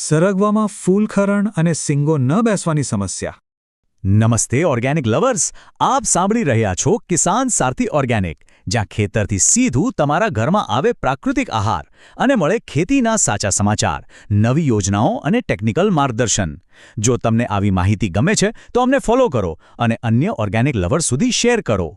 સરગવામાં ફૂલખરણ અને સિંગો ન બેસવાની સમસ્યા. નમસ્તે, ઓર્ગેનિક લવર્સ. આપ સાંભળી રહ્યા છો કિસાન સારથી ઓર્ગેનિક, જ્યાં ખેતરથી સીધું તમારા ઘરમાં આવે પ્રાકૃતિક આહાર અને મળે ખેતીના સાચા સમાચાર, નવી યોજનાઓ અને ટેકનિકલ માર્ગદર્શન. જો તમને આવી માહિતી ગમે છે, તો અમને ફોલો કરો અને અન્ય ઓર્ગેનિક લવર્સ સુધી શેર કરો.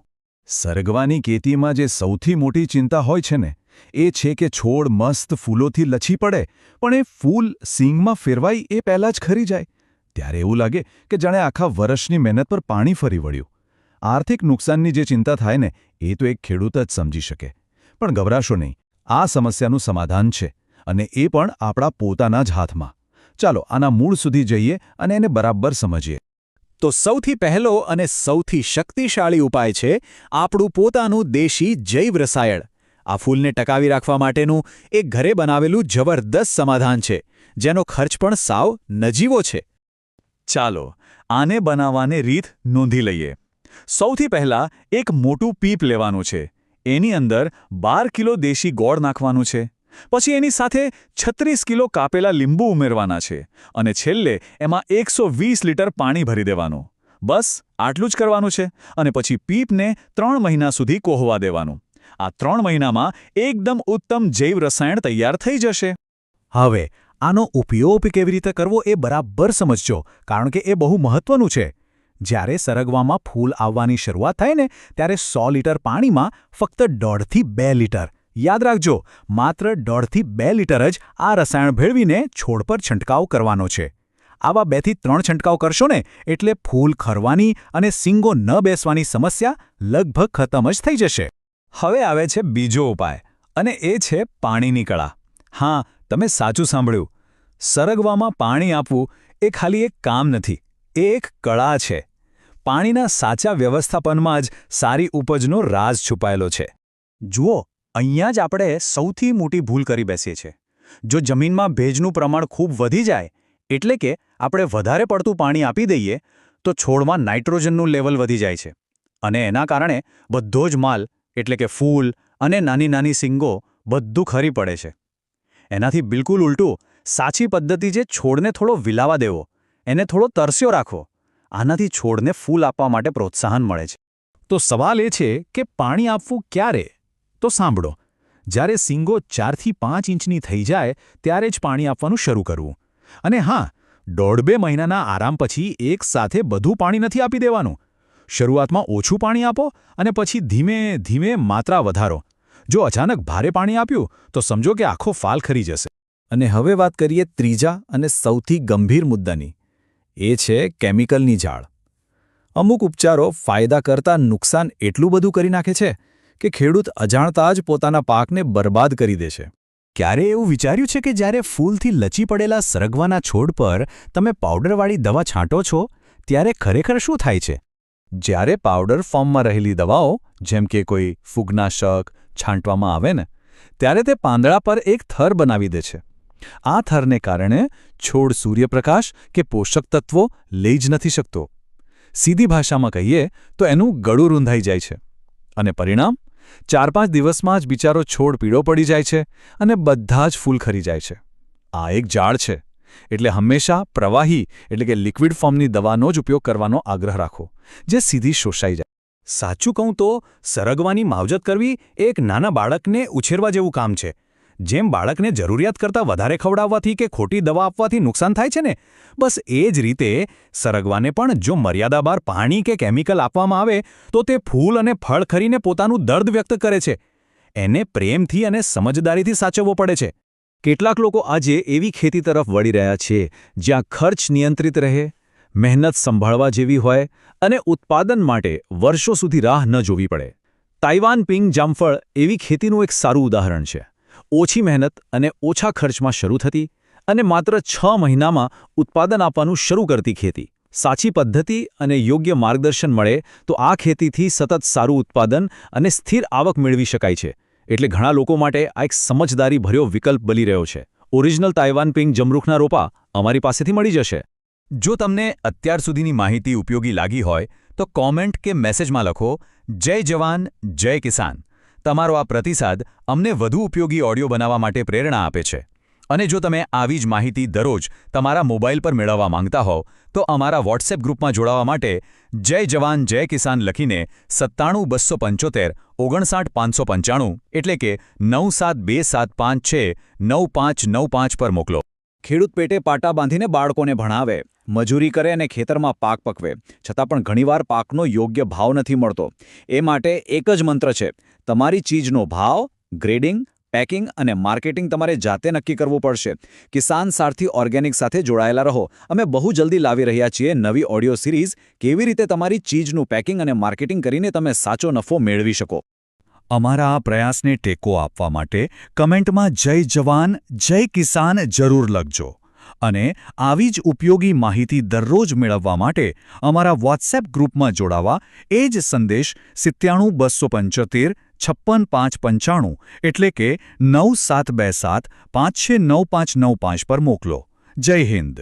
સરગવાની ખેતીમાં જે સૌથી મોટી ચિંતા હોય છે ને એ છે કે છોડ મસ્ત ફૂલોથી લછી પડે, પણ એ ફૂલ સિંગમાં ફેરવાઈ એ પહેલાં જ ખરી જાય. ત્યારે એવું લાગે કે જાણે આખા વર્ષની મહેનત પર પાણી ફરી વળ્યું. આર્થિક નુકસાનની જે ચિંતા થાય ને, એ તો એક ખેડૂત જ સમજી શકે. પણ ગભરાશો નહીં, આ સમસ્યાનું સમાધાન છે, અને એ પણ આપણા પોતાના જ હાથમાં. ચાલો, આના મૂળ સુધી જઈએ અને એને બરાબર સમજીએ. તો સૌથી પહેલો અને સૌથી શક્તિશાળી ઉપાય છે, આપણું પોતાનું દેશી જૈવ રસાયણ. આ ફૂલને ટકાવી રાખવા માટેનું એક ઘરે બનાવેલું જબરદસ્ત સમાધાન છે, જેનો ખર્ચ પણ સાવ નજીવો છે. ચાલો, આને બનાવવાની રીત નોંધી લઈએ. સૌથી પહેલા એક મોટું પીપ લેવાનું છે. એની અંદર બાર કિલો દેશી ગોળ નાખવાનું છે. પછી એની સાથે છત્રીસ કિલો કાપેલા લીંબુ ઉમેરવાના છે અને છેલ્લે એમાં એકસો લીટર પાણી ભરી દેવાનું. બસ, આટલું જ કરવાનું છે અને પછી પીપને ત્રણ મહિના સુધી કોહવા દેવાનું. આ ત્રણ મહિનામાં એકદમ ઉત્તમ જૈવ રસાયણ તૈયાર થઈ જશે. હવે, આનો ઉપયોગ કેવી રીતે કરવો એ બરાબર સમજજો, કારણ કે એ બહુ મહત્વનું છે. જ્યારે સરગવામાં ફૂલ આવવાની શરૂઆત થાય ને, ત્યારે સો લીટર પાણીમાં ફક્ત દોઢથી બે લીટર. યાદ રાખજો, માત્ર દોઢથી બે લીટર જ આ રસાયણ ભેળવીને છોડ પર છંટકાવ કરવાનો છે. આવા બેથી ત્રણ છંટકાવ કરશો ને, એટલે ફૂલ ખરવાની અને સિંગો ન બેસવાની સમસ્યા લગભગ ખતમ જ થઈ જશે. હવે આવે છે બીજો ઉપાય, અને એ છે પાણીની કળા. હા, તમે સાચું સાંભળ્યું. સરગવામાં પાણી આપવું એ ખાલી એક કામ નથી, એ એક કળા છે. પાણીના સાચા વ્યવસ્થાપનમાં જ સારી ઉપજનો રાજ છુપાયેલો છે. જુઓ, અહીંયા જ આપણે સૌથી મોટી ભૂલ કરી બેસીએ છીએ. જો જમીનમાં ભેજનું પ્રમાણ ખૂબ વધી જાય, એટલે કે આપણે વધારે પડતું પાણી આપી દઈએ, તો છોડમાં નાઇટ્રોજનનું લેવલ વધી જાય છે. અને એના કારણે બધો જ માલ એટલે કે ફૂલ અને નાની નાની સિંગો બધું ખરી પડે છે. એનાથી બિલકુલ ઉલટું, સાચી પદ્ધતિ જે છોડને થોડો વિલાવા દેવો, એને થોડો તરસ્યો રાખો, આનાથી છોડને ફૂલ આપવા માટે પ્રોત્સાહન મળે છે. તો સવાલ એ છે કે પાણી આપવું ક્યારે? તો સાંભળો, જ્યારે સિંગો ચારથી પાંચ ઇંચની થઈ જાય, ત્યારે જ પાણી આપવાનું શરૂ કરવું. અને હા, દોઢ બે મહિનાના આરામ પછી એક સાથે બધું પાણી નથી આપી દેવાનું. શરૂઆતમાં ઓછું પાણી આપો અને પછી ધીમે ધીમે માત્રા વધારો. જો અચાનક ભારે પાણી આપ્યું, તો સમજો કે આખો ફાલ ખરી જશે. અને હવે વાત કરીએ ત્રીજા અને સૌથી ગંભીર મુદ્દાની. એ છે કેમિકલની ઝાળ અમુક ઉપચારો ફાયદા કરતાં નુકસાન એટલું બધું કરી નાખે છે કે ખેડૂત અજાણતા જ પોતાના પાકને બરબાદ કરી દે છે. ક્યારે એવું વિચાર્યું છે કે જ્યારે ફૂલથી લચી પડેલા સરગવાના છોડ પર તમે પાવડરવાળી દવા છાંટો છો, ત્યારે ખરેખર શું થાય છે? જ્યારે પાવડર ફોર્મમાં રહેલી દવાઓ, જેમ કે કોઈ ફૂગનાશક છાંટવામાં આવે ને, ત્યારે તે પાંદડા પર એક થર બનાવી દે છે. આ થરને કારણે છોડ સૂર્યપ્રકાશ કે પોષક તત્વો લઈ જ નથી શકતો. સીધી ભાષામાં કહીએ તો એનું ગળું રૂંધાઈ જાય છે. અને પરિણામ? ચાર પાંચ દિવસમાં જ બિચારો છોડ પીળો પડી જાય છે અને બધા જ ફૂલ ખરી જાય છે. આ એક ઝાડ છે. એટલે હંમેશા પ્રવાહી એટલે કે લિક્વિડ ફોર્મની દવાનો જ ઉપયોગ કરવાનો આગ્રહ રાખો, જે સીધી શોષાઈ જાય. સાચું કહું તો, સરગવાની માવજત કરવી એક નાના બાળકને ઉછેરવા જેવું કામ છે. જેમ બાળકને જરૂરિયાત કરતાં વધારે ખવડાવવાથી કે ખોટી દવા આપવાથી નુકસાન થાય છે ને, બસ એ જ રીતે સરગવાને પણ જો મર્યાદા બહાર પાણી કે કેમિકલ આપવામાં આવે, તો તે ફૂલ અને ફળ ખરીને પોતાનું દર્દ વ્યક્ત કરે છે. એને પ્રેમથી અને સમજદારીથી સાચવવો પડે છે. કેટલાક લોકો આજે એવી ખેતી તરફ વળી રહ્યા છે, જ્યાં ખર્ચ નિયંત્રિત રહે, મહેનત સંભાળવા જેવી હોય અને ઉત્પાદન માટે વર્ષો સુધી રાહ ન જોવી પડે. તાઇવાન પિંગ જામફળ એવી ખેતીનું એક સારું ઉદાહરણ છે. ઓછી મહેનત અને ઓછા ખર્ચમાં શરૂ થતી અને માત્ર છ મહિનામાં ઉત્પાદન આપવાનું શરૂ કરતી ખેતી. સાચી પદ્ધતિ અને યોગ્ય માર્ગદર્શન મળે તો આ ખેતીથી સતત સારું ઉત્પાદન અને સ્થિર આવક મેળવી શકાય છે. એટલે ઘણા લોકો માટે આ એક સમજદારી ભર્યો વિકલ્પ બની રહ્યો છે. ઓરિજિનલ તાઇવાન પિંગ જમરૂખના રોપા અમારી પાસેથી મળી જશે. જો તમને અત્યાર સુધીની માહિતી ઉપયોગી લાગી હોય, તો કોમેન્ટ કે મેસેજમાં લખો, જય જવાન, જય કિસાન. તમારો આ પ્રતિસાદ અમને વધુ ઉપયોગી ઓડિયો બનાવવા માટે પ્રેરણા આપે છે. અને જો તમે આવી જ માહિતી દરરોજ તમારા મોબાઈલ પર મેળવવા માંગતા હોવ, તો અમારા વોટ્સએપ ગ્રુપમાં જોડાવા માટે જય જવાન, જય કિસાન લખીને સત્તાણું બસો પંચોતેર, ઓગણસાઠ પાંચસો પંચાણું, એટલે કે નવ સાત બે સાત પાંચ છે, નવ પાંચ નવ પાંચ પર મોકલો. ખેડૂત પેટે પાટા બાંધીને બાળકોને ભણાવે, મજૂરી કરે અને ખેતરમાં પાક પકવે, છતાં પણ ઘણીવાર પાકનો યોગ્ય ભાવ નથી મળતો. એ માટે એક જ મંત્ર છે, તમારી ચીજનો ભાવ, ગ્રેડિંગ પેકિંગ અને માર્કેટિંગ તમારે જાતે નક્કી કરવું પડશે. કિસાન સારથી ઓર્ગેનિક સાથે જોડાયેલા રહો. અમે બહુ જલ્દી લાવી રહ્યા છીએ નવી ઓડિયો સિરીઝ. કેવી રીતે તમારી ચીજનું પેકિંગ અને માર્કેટિંગ કરીને તમે સાચો નફો મેળવી શકો? અમારા આ પ્રયાસને ટેકો આપવા માટે કમેન્ટમાં જય જવાન, જય કિસાન જરૂર લખજો. અને આવી જ ઉપયોગી માહિતી દરરોજ મેળવવા માટે અમારા વોટ્સએપ ગ્રુપમાં જોડાવા એ જ સંદેશ સિત્યાણું, બસો પંચોતેર, છપ્પન, પાંચ, પંચાણું એટલે કે નવ સાત બે સાત પાંચ, છ, નવ, પાંચ નવ, પાંચ પર મોકલો. જય હિન્દ.